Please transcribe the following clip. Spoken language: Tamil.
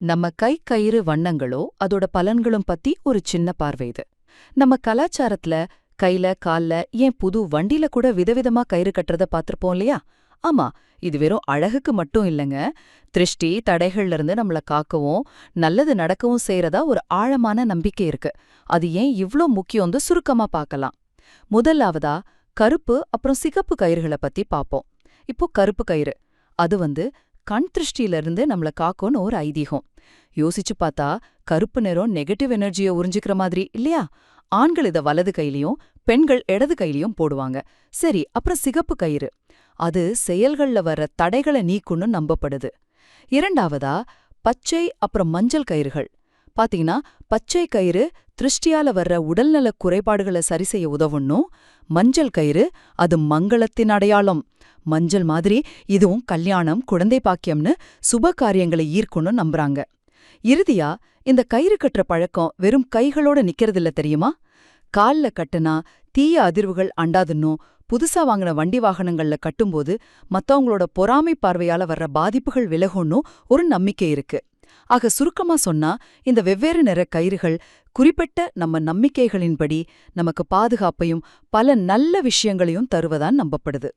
நம்ம கை கயிறு வண்ணங்களோ அதோட பலன்களும் பத்தி ஒரு சின்ன பார்வை இது. நம்ம கலாச்சாரத்துல கையில கால்ல ஏன் புது வண்டில கூட விதவிதமா கயிறு கட்டுறத பார்த்திருப்போம் இல்லையா? ஆமா இது வெறும் அழகுக்கு மட்டும் இல்லைங்க. திருஷ்டி தடைகள்ல இருந்து நம்மள காக்கவும் நல்லது நடக்கவும் செய்யறதா ஒரு ஆழமான நம்பிக்கை இருக்கு. அது ஏன் இவ்ளோ முக்கியம்னு சுருக்கமா பார்க்கலாம். முதலாவதா கருப்பு அப்புறம் சிகப்பு கயிறுகளை பத்தி பாப்போம் இப்போ கருப்பு கயிறு. அது வந்து கண் திருஷ்டியில இருந்து நம்மள காக்கும்னு ஒரு ஐதீகம். யோசிச்சு பார்த்தா கருப்பு நிறம் நெகட்டிவ் எனர்ஜியை உறிஞ்சிக்கிற மாதிரி இல்லையா? ஆண்கள் இத வலது கையிலயும் பெண்கள் இடது கையிலயும் போடுவாங்க. சரி அப்புறம் சிகப்பு கயிறு. அது செயல்கள்ல வர்ற தடைகளை நீக்கும்னு நம்பப்படுது. இரண்டாவதா பச்சை அப்புறம் மஞ்சள் கயிறுகள். பாத்தீங்கன்னா பச்சை கயிறு திருஷ்டியால வர்ற உடல்நலக் குறைபாடுகளை சரி செய்ய உதவுன்னும் மஞ்சள் கயிறு அது மங்களத்தின் அடையாளம். மஞ்சள் மாதிரி இதுவும் கல்யாணம் குழந்தை பாக்கியம்னு சுப காரியங்களை ஈர்க்கும்னு நம்புறாங்க. இறுதியா இந்த கயிறு கட்டுற பழக்கம் வெறும் கைகளோட நிக்கிறதில்ல தெரியுமா? கால்ல கட்டுனா தீய அதிர்வுகள் அண்டாதுன்னும் புதுசா வாங்கின வண்டி வாகனங்கள்ல கட்டும்போது மத்தவங்களோட பொறாமை பார்வையால வர்ற பாதிப்புகள் விலகும்னும் ஒரு நம்பிக்கை இருக்கு. ஆக சுருக்கமா சொன்னா இந்த வெவ்வேறு நிற கயிறுகள் குறிப்பிட்ட நம்ம நம்பிக்கைகளின்படி நமக்கு பாதுகாப்பையும் பல நல்ல விஷயங்களையும் தருவதான் நம்பப்படுது.